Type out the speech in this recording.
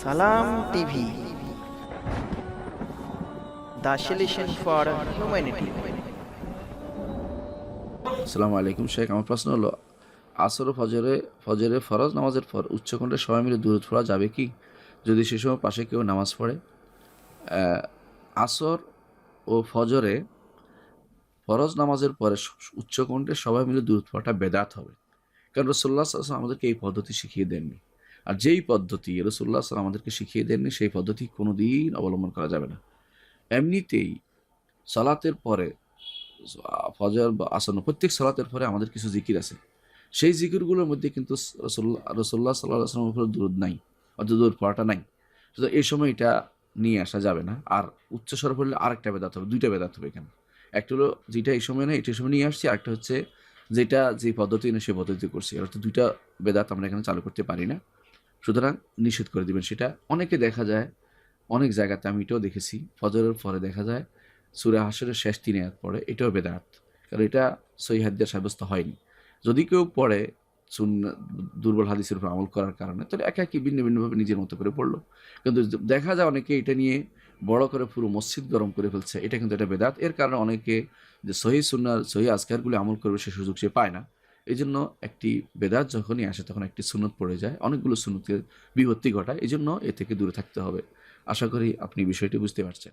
সালাম TV. The for humanity. আসসালামু আলাইকুম শেখ, আমার প্রশ্ন হলো, আসর ফজরে ফজরে ফরজ, নামাজের পর উচ্চকণ্ঠে সবাই মিলে দূরত পড়া যাবে কি? যদি সে সময় পাশে কেউ নামাজ পড়ে? আসর ও ফজরে ফরজ, নামাজের পরে উচ্চকণ্ঠে সবাই মিলে দূরত পড়াটা বেদাত হবে। কারণ রসোল্লা আমাদেরকে এই পদ্ধতি শিখিয়ে দেননি। আর যেই পদ্ধতি রসোল্লা সাল্লাম আমাদেরকে শিখিয়ে দেননি, সেই পদ্ধতি কোনো দিন অবলম্বন করা যাবে না। এমনিতেই সালাতের পরে, ফজর বা আসন্ন প্রত্যেক সালাতের পরে আমাদের কিছু জিকির আছে। সেই জিকিরগুলোর মধ্যে কিন্তু রসোল্লা রসোল্লা সাল্লাহ আসলামের উপরে দূরত নাই, অর্থাৎ দূর পড়াটা নাই। সুতরাং এই সময় এটা নিয়ে আসা যাবে না। আর উচ্চস্বর পড়লে আরেকটা বেদাত হবে, দুইটা বেদাত হবে এখানে। একটা হলো যেটা এই সময় নেই, এটা সময় নিয়ে আসছি, আরেকটা হচ্ছে যেটা যে পদ্ধতি না সেই পদ্ধতি করছি। অর্থাৎ দুইটা বেদাত আমরা এখানে চালু করতে পারি না। সুতরাং নিষেধ করে দিবেন সেটা। অনেকে দেখা যায়, অনেক জায়গাতে আমি এটাও দেখেছি, ফজরের পরে দেখা যায়, সুরে হাসরের শেষ তিন আয়াত পড়ে, এটাও বেদাত। কারণ এটা সহি সাব্যস্ত হয়নি। যদি কেউ পড়ে সুন দুর্বল হাদিসের উপর আমল করার কারণে, তাহলে একা একই ভিন্ন ভিন্নভাবে নিজের মতো করে পড়ল। কিন্তু দেখা যায় অনেকে এটা নিয়ে বড় করে পুরো মসজিদ গরম করে ফেলছে, এটা কিন্তু এটা বেদাত। এর কারণে অনেকে যে সহি সুন্নার সহি আজকারগুলি আমল করবে সে সুযোগ সে পায় না। এই জন্য একটি বেদাত যখনই আসে, তখন একটি সুনত পড়ে যায়। অনেকগুলো সুনতের বিভক্তি ঘটায়। এই জন্য এ থেকে দূরে থাকতে হবে। আশা করি আপনি বিষয়টি বুঝতে পারছেন।